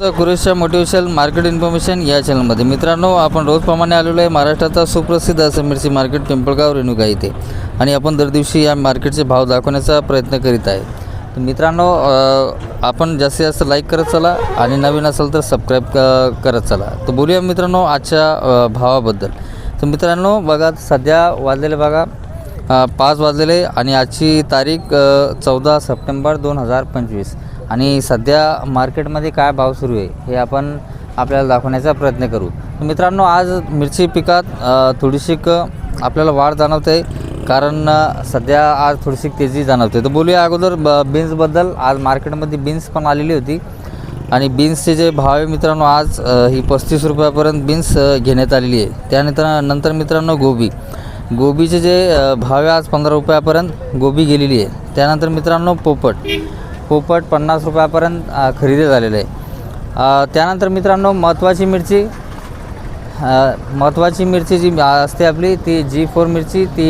कुरेशच्या motivational market information या चॅनलमध्ये. मित्रांनो आपण रोजप्रमाणे आलेलो आहे महाराष्ट्राचा सुप्रसिद्ध असं मिरची मार्केट पिंपळगाव रेणुका इथे. आणि आपण दर दिवशी या मार्केटचे भाव दाखवण्याचा प्रयत्न करीत आहे. तर मित्रांनो आपण जास्तीत जास्त लाईक करत चला आणि नवीन असेल तर सबस्क्राईब करत चला. तर बोलूया मित्रांनो आजच्या भावाबद्दल. तर मित्रांनो बघा सध्या वाजलेले बघा. पाच वाजलेले आणि आजची तारीख चौदा सप्टेंबर दोन हजार पंचवीस. आणि सध्या मार्केटमध्ये काय भाव सुरू आहे हे आपण आपल्याला दाखवण्याचा प्रयत्न करू. मित्रांनो आज मिरची पिकात थोडीशी आपल्याला वाढ जाणवते कारण सध्या आज थोडीशी तेजी जाणवते. तर बोलूया अगोदर ब बीन्सबद्दल आज मार्केटमध्ये बीन्स पण आलेली होती. आणि बीन्सचे जे भाव आहे मित्रांनो आज ही पस्तीस रुपयापर्यंत बीन्स घेण्यात आलेली आहे. त्यानंतर नंतर मित्रांनो गोबी. गोबीचे जे भाव आहे आज पंधरा रुपयापर्यंत गोबी गेलेली आहे. त्यानंतर मित्रांनो पोपट. पोपट पन्नास रुपयापर्यंत खरेदी झालेलं आहे. त्यानंतर मित्रांनो महत्त्वाची मिरची. महत्त्वाची मिरची जी असते आपली ती जी फोर मिरची ती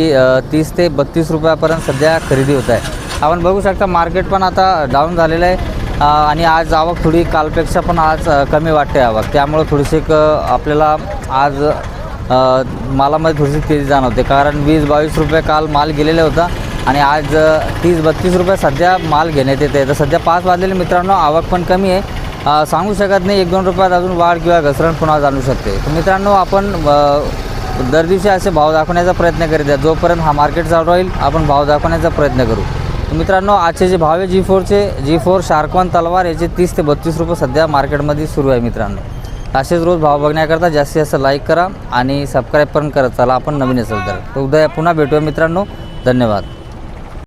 तीस ते बत्तीस रुपयापर्यंत सध्या खरेदी होत आहे. आपण बघू शकता मार्केट पण आता डाऊन झालेलं आहे. आणि आज आवक थोडी कालपेक्षा पण आज कमी वाटते आवक. त्यामुळं थोडीशी आपल्याला आज मालामध्ये थोडीशी तेजी जाणवते. कारण वीस बावीस रुपये काल माल गेलेला होता. आणि आज तीस बत्तीस रुपये सध्या माल घेण्यात येते तर सध्या पाच वाजलेले मित्रांनो आवक पण कमी आहे. सांगू शकत नाही एक दोन रुपयात अजून वाढ किंवा घसरण पुन्हा जाणू शकते. तर मित्रांनो आपण दर दिवशी असे भाव दाखवण्याचा प्रयत्न करीत आहे. जोपर्यंत हा मार्केट चालू राहील आपण भाव दाखवण्याचा प्रयत्न करू. तर मित्रांनो आजचे जे भाव आहे जी फोरचे जी फोर शार्कवन तलवार याचे तीस ते बत्तीस रुपये सध्या मार्केटमध्ये सुरू आहे मित्रांनो. असेच रोज भाव बघण्याकरता जास्तीत जास्त लाईक करा आणि सबस्क्राईब पण करत चला आपण नवीन असेल तर. तर उद्या पुन्हा भेटूया मित्रांनो. धन्यवाद.